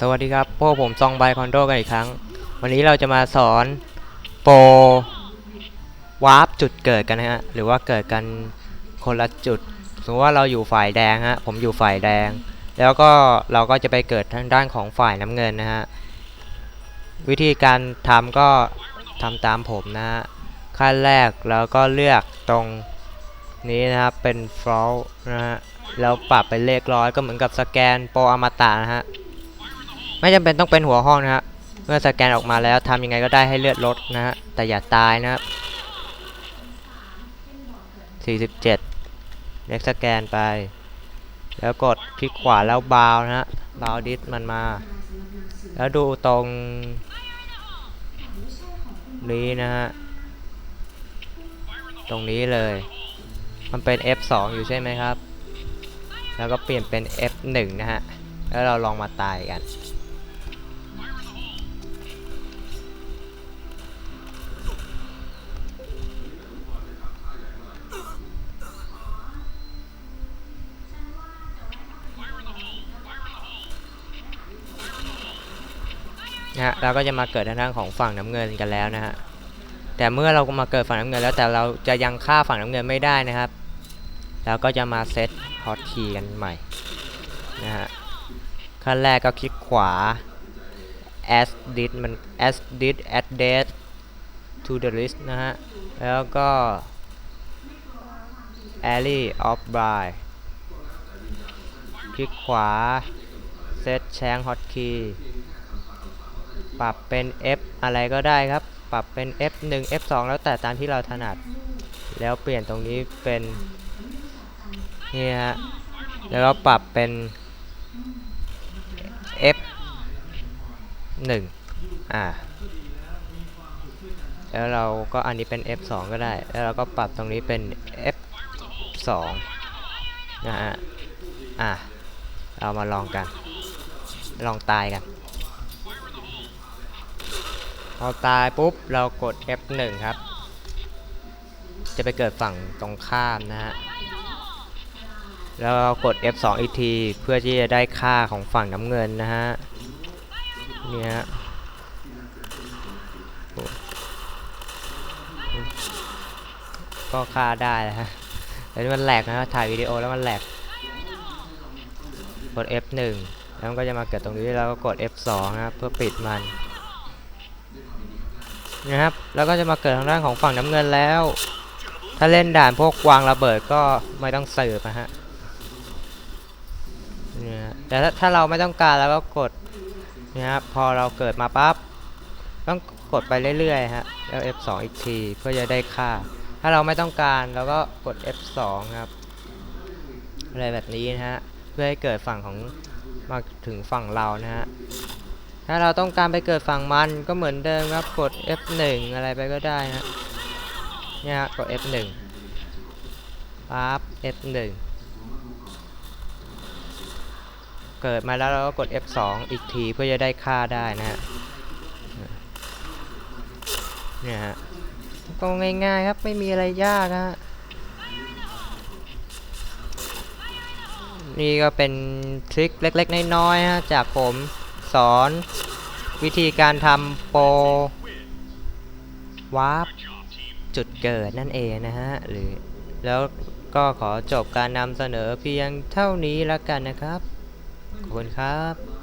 สวัสดีครับ พวกผมซองไบคอนโดกันอีกครั้ง วันนี้เราจะมาสอนโปรวาร์ปจุดเกิดกันนะฮะ หรือว่าเกิดกันคนละจุด สมมติว่าเราอยู่ฝ่ายแดงฮะ ผมอยู่ฝ่ายแดง แล้วก็เราก็จะไปเกิดทางด้านของฝ่ายน้ำเงินนะฮะ วิธีการทำก็ทำตามผมนะฮะ ขั้นแรกเราก็เลือกตรงนี้นะครับ เป็น f l o w นะฮะ แล้วปรับเป็นเลขร้อยก็เหมือนกับสแกนโปรอมตะนะฮะ ไม่จำเป็นต้องเป็นหัวห้องนะฮะเมื่อสแกนออกมาแล้วทำยังไงก็ได้ให้เลือดลดนะฮะแต่อย่าตายนะครับ 47 เล็กสแกนไป แล้วกดคลิกขวาแล้วบาวนะฮะบาวดิสมันมา แล้วดูตรงนี้นะฮะตรงนี้เลย มันเป็น F2 อยู่ใช่ไหมครับ แล้วก็เปลี่ยนเป็น F1 นะฮะ แล้วเราลองมาตายกัน นะฮะเราก็จะมาเกิดทางด้านของฝั่งน้ำเงินกันแล้วนะฮะแต่เมื่อเรามาเกิดฝั่งน้ำเงินแล้วแต่เราจะยังฆ่าฝั่งน้ำเงินไม่ได้นะครับเราก็จะมาเซตฮอตคีย์กันใหม่นะฮะขั้นแรกก็คลิกขวา add this มัน add this add date to the list นะฮะ แล้วก็ alley of by คลิกขวา set change hotkey ปรับเป็น F อะไรก็ได้ครับ ปรับเป็น F1 F2 แล้วแต่ตามที่เราถนัด แล้วเปลี่ยนตรงนี้เป็นนี่ฮะแล้วก็ปรับเป็น F1 อ่าแล้วเราก็อันนี้เป็น F2 ก็ได้ แล้วเราก็ปรับตรงนี้เป็น F2 นะฮะ อะ เรามาลองกัน ลองตายกัน พอตายปุ๊บเรากด F1 ครับ จะไปเกิดฝั่งตรงข้ามนะฮะแล้วเรากด F2 อีกทีเพื่อที่จะได้ค่าของฝั่งน้ำเงินนะฮะเนี่ยฮะก็ค่าได้แล้วฮะแต่นี่มันแหลกนะฮะถ่ายวิดีโอแล้วมันแหลกกด F1 แล้วมันก็จะมาเกิดตรงนี้แล้วก็กด F2 นะครับเพื่อปิดมัน นะครับ แล้วก็จะมาเกิดทางด้านของฝั่งน้ำเงินแล้ว ถ้าเล่นด่านพวกวางระเบิดก็ไม่ต้องเสิร์ฟนะฮะเนี่ยแต่ถ้าถ้าเราไม่ต้องการแล้วก็กดนะครับพอเราเกิดมาปั๊บต้องกดไปเรื่อยๆฮะแล้ว F2 อีกทีเพื่อจะได้ค่า ถ้าเราไม่ต้องการเราก็กด F2 ครับอะไรแบบนี้นะฮะเพื่อให้เกิดฝั่งของมาถึงฝั่งเรานะฮะ ถ้าเราต้องการไปเกิดฝั่งมันก็เหมือนเดิมครับกด F1 อะไรไปก็ได้นะเนี่ยกด F1 ปั๊บ F1 เกิดมาแล้วเราก็กด F2 อีกทีเพื่อจะได้ค่าได้นะฮะเนี่ยฮะก็ง่ายๆครับไม่มีอะไรยากฮะนี่ก็เป็นทริคเล็กๆน้อยๆฮะจากผม สอน วิธีการทำโปรวาร์ปจุดเกิดนั่นเองนะฮะ หรือแล้วก็ขอจบการนำเสนอเพียงเท่านี้แล้วกันนะครับ ขอบคุณครับ